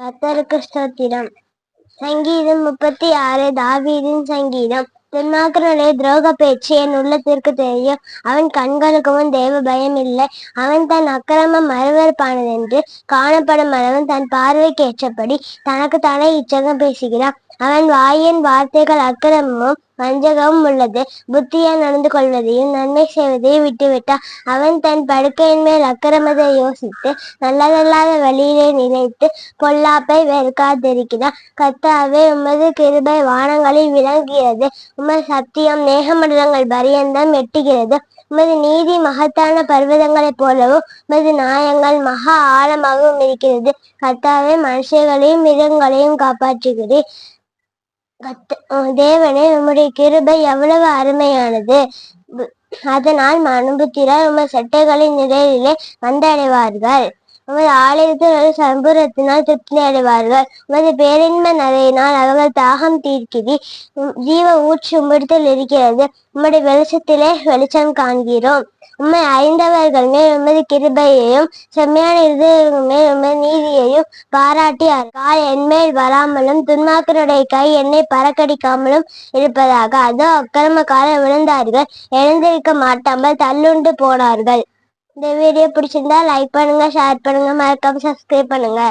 கத்தருக்கு ஸ்தோத்திரம். சங்கீதம் முப்பத்தி ஆறு தாவீதின் சங்கீதம். துன்மாக்கனுடைய துரோக பேச்சு என் உள்ளத்திற்கு தெரியும். அவன் கண்களுக்கு முன் தேவ பயம் இல்லை. அவன் தன் அக்கிரமம் மறுவறுப்பானதென்று காணப்படும் அளவன் தன் பார்வைக்கு ஏற்றபடி தனக்கு தானே இச்சகம் பேசுகிறான். அவன் வாயின் வார்த்தைகள் அக்கிரமமும் வஞ்சகமும் உள்ளது. புத்தியா நடந்து கொள்வதையும் நன்மை செய்வதையும் விட்டுவிட்டான் அவன் தன் படுக்கையின் மேல் அக்கிரமத்தை யோசித்து நல்லதல்லாத வழியிலே நினைத்து பொல்லாப்பை வெறுக்காதிருக்கிறான் கத்தாவே உமது கிருபை வானங்களில் விளங்குகிறது. உமது சத்தியம் நேகமண்டலங்கள் பரியந்தம் எட்டுகிறது. உமது நீதி மகத்தான பர்வதங்களைப் போலவும் உமது நாயங்கள் மகா ஆழமாகவும் இருக்கிறது. கத்தாவே மனுஷர்களையும் மிருகங்களையும் காப்பாற்றுகிறேன் தேவனே உம்முடைய கிருபை எவ்வளவு அருமையானது. அதனால் மனுபுத்திரர் உம சட்டைகளின் நிழலிலே வந்தடைவார்கள். உமது ஆலயத்தில் சம்பூரத்தினால் திருப்தி அடைவார்கள். உமது பேரின்மை நதையினால் அவர்கள் தாகம் தீர்க்கிறி ஜீவ ஊற்று உம்மிடத்தில் இருக்கிறது. உம்முடைய வெளிச்சத்திலே வெளிச்சம் காண்கிறோம். உம்மை அறிந்தவர்கள் மேல் உமது கிருபையையும் செம்மையான இருதயங்கள் மேல் உமது நீதியையும் பாராட்டி கால் என்மேல் வராமலும் துன்மாக்கருடைய கை என்னை பறக்கடிக்காமலும் இருப்பதாக. அதோ அக்கிரமக்காரர் விழுந்தார்கள். எழுந்திருக்க மாட்டாமல் தள்ளுண்டு போனார்கள். இந்த வீடியோ பிடிச்சிருந்தா லைக் பண்ணுங்க ஷேர் பண்ணுங்க மறக்காம சப்ஸ்கிரைப் பண்ணுங்க.